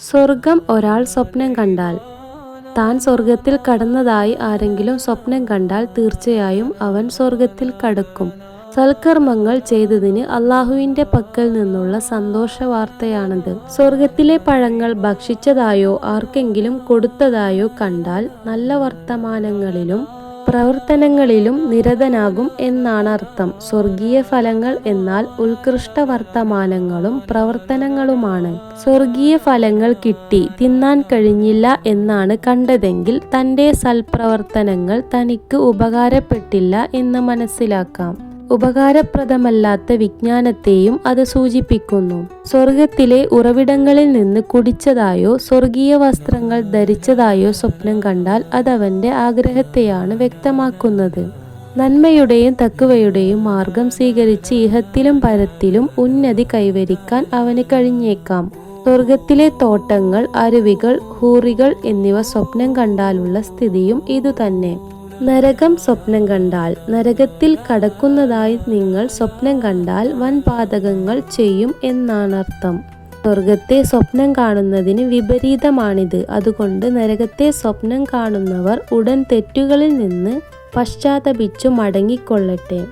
സ്വർഗം ഒരാൾ സ്വപ്നം കണ്ടാൽ. താൻ സ്വർഗത്തിൽ കടന്നതായി ആരെങ്കിലും സ്വപ്നം കണ്ടാൽ തീർച്ചയായും അവൻ സ്വർഗത്തിൽ കടക്കും. സൽക്കർമ്മങ്ങൾ ചെയ്തതിന് അള്ളാഹുവിന്റെ പക്കൽ നിന്നുള്ള സന്തോഷ വാർത്തയാണത് സ്വർഗത്തിലെ പഴങ്ങൾ ഭക്ഷിച്ചതായോ ആർക്കെങ്കിലും കൊടുത്തതായോ കണ്ടാൽ നല്ല വർത്തമാനങ്ങളിലും പ്രവർത്തനങ്ങളിലും നിരതനാകും എന്നാണ് അർത്ഥം സ്വർഗീയ ഫലങ്ങൾ എന്നാൽ ഉത്കൃഷ്ട വർത്തമാനങ്ങളും പ്രവർത്തനങ്ങളുമാണ്. സ്വർഗീയ ഫലങ്ങൾ കിട്ടി തിന്നാൻ കഴിഞ്ഞില്ല എന്നാണ് കണ്ടതെങ്കിൽ തന്റെ സൽപ്രവർത്തനങ്ങൾ തനിക്ക് ഉപകാരപ്പെട്ടില്ല എന്ന് മനസ്സിലാക്കാം. ഉപകാരപ്രദമല്ലാത്ത വിജ്ഞാനത്തെയും അത് സൂചിപ്പിക്കുന്നു. സ്വർഗത്തിലെ ഉറവിടങ്ങളിൽ നിന്ന് കുടിച്ചതായോ സ്വർഗീയ വസ്ത്രങ്ങൾ ധരിച്ചതായോ സ്വപ്നം കണ്ടാൽ അത് അതവന്റെ ആഗ്രഹത്തെയാണ് വ്യക്തമാക്കുന്നത്. നന്മയുടെയും തക്കുവയുടെയും മാർഗം സ്വീകരിച്ച് ഇഹത്തിലും പരത്തിലും ഉന്നതി കൈവരിക്കാൻ അവന് കഴിഞ്ഞേക്കാം. സ്വർഗത്തിലെ തോട്ടങ്ങൾ അരുവികൾ ഹൂറികൾ എന്നിവ സ്വപ്നം കണ്ടാലുള്ള സ്ഥിതിയും ഇതുതന്നെ. നരകം സ്വപ്നം കണ്ടാൽ നരകത്തിൽ കടക്കുന്നതായി നിങ്ങൾ സ്വപ്നം കണ്ടാൽ വൻ പാതകങ്ങൾ ചെയ്യും എന്നാണർത്ഥം. സ്വർഗത്തെ സ്വപ്നം കാണുന്നതിന് വിപരീതമാണിത്. അതുകൊണ്ട് നരകത്തെ സ്വപ്നം കാണുന്നവർ ഉടൻ തെറ്റുകളിൽ നിന്ന് പശ്ചാത്തപിച്ചു മടങ്ങിക്കൊള്ളട്ടെ.